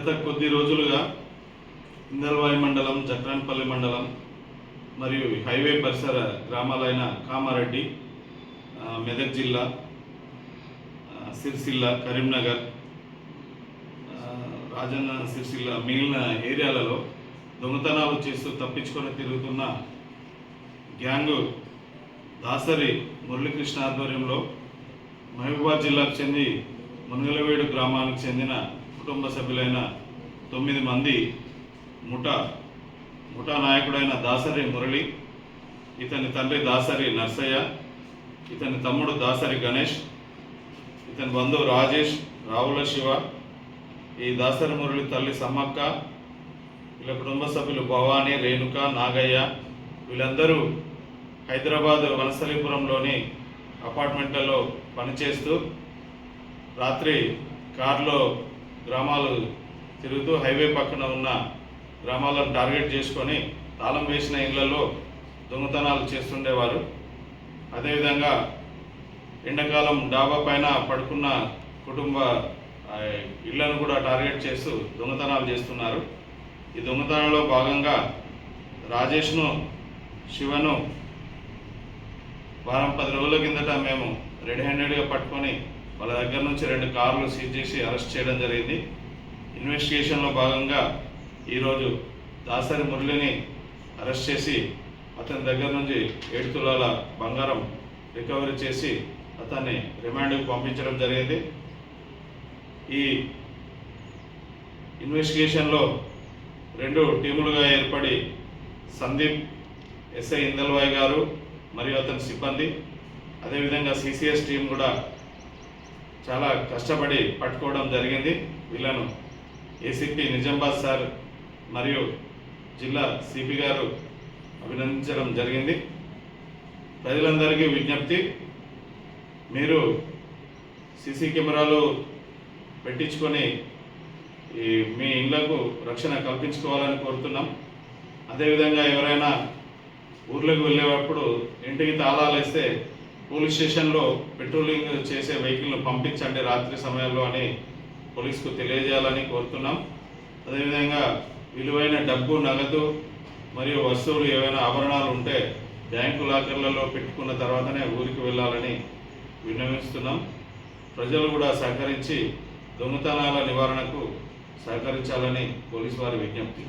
గత కొద్ది రోజులుగా ఇందరవాయి మండలం జక్రాన్పల్లి మండలం మరియు హైవే పరిసర గ్రామాలైన కామారెడ్డి మెదక్ జిల్లా సిరిసిల్ల కరీంనగర్ రాజన్న సిరిసిల్ల మిగిలిన ఏరియాలలో దొంగతనాలు చేస్తూ తప్పించుకొని తిరుగుతున్న గ్యాంగు దాసరి మురళీకృష్ణ ఆధ్వర్యంలో మహబూబాద్ జిల్లాకు చెంది మునగలవేడు గ్రామానికి చెందిన కుటుంబ సభ్యులైన తొమ్మిది మంది ముఠా ముఠా నాయకుడైన దాసరి మురళి ఇతని తండ్రి దాసరి నర్సయ్య ఇతని తమ్ముడు దాసరి గణేష్ ఇతని బంధువు రాజేష్ రావుల శివ ఈ దాసరి మురళి తల్లి సమ్మక్క వీళ్ళ కుటుంబ సభ్యులు భవానీ రేణుక నాగయ్య వీళ్ళందరూ హైదరాబాద్ వనసలీపురంలోని అపార్ట్మెంట్లలో పనిచేస్తూ రాత్రి కారులో గ్రామాలు తిరుగుతూ హైవే పక్కన ఉన్న గ్రామాలను టార్గెట్ చేసుకొని తాళం వేసిన ఇళ్ళలో దొంగతనాలు చేస్తుండేవారు. అదేవిధంగా ఎండాకాలం డాబా పైన పడుకున్న కుటుంబ ఇళ్ళను కూడా టార్గెట్ చేస్తూ దొంగతనాలు చేస్తున్నారు. ఈ దొంగతనంలో భాగంగా రాజేష్ను శివను వారం పది రోజుల కిందట మేము రెడ్ హ్యాండెడ్గా పట్టుకొని వాళ్ళ దగ్గర నుంచి రెండు కార్లు సీజ్ చేసి అరెస్ట్ చేయడం జరిగింది. ఇన్వెస్టిగేషన్లో భాగంగా ఈరోజు దాసరి మురళిని అరెస్ట్ చేసి అతని దగ్గర నుంచి ఏడు తులాల బంగారం రికవరీ చేసి అతన్ని రిమాండ్కి పంపించడం జరిగింది. ఈ ఇన్వెస్టిగేషన్లో రెండు టీములుగా ఏర్పడి సందీప్ ఎస్ఐ ఇందల్వాయ్ గారు మరియు అతని సిబ్బంది. అదేవిధంగా సిసిఎస్ టీం కూడా చాలా కష్టపడి పట్టుకోవడం జరిగింది. వీళ్ళను ఏసీపీ నిజామాబాద్ సార్ మరియు జిల్లా సిపి గారు అభినందించడం జరిగింది. ప్రజలందరికీ విజ్ఞప్తి మీరు సీసీ కెమెరాలు పెట్టించుకొని ఈ మీ ఇళ్ళకు రక్షణ కల్పించుకోవాలని కోరుతున్నాం. అదేవిధంగా ఎవరైనా ఊర్లోకి వెళ్ళేటప్పుడు ఇంటికి తాళాలు వేస్తే పోలీస్ స్టేషన్లో పెట్రోలింగ్ చేసే వెహికల్ను పంపించండి రాత్రి సమయాల్లో అని పోలీసుకు తెలియజేయాలని కోరుతున్నాం. అదేవిధంగా విలువైన డబ్బు నగదు మరియు వస్తువులు ఏవైనా ఆభరణాలు ఉంటే బ్యాంకు లాకర్లలో పెట్టుకున్న తర్వాతనే ఊరికి వెళ్ళాలని విన్నవిస్తున్నాం. ప్రజలు కూడా సహకరించి దొంగతనాల నివారణకు సహకరించాలని పోలీసు వారి విజ్ఞప్తి.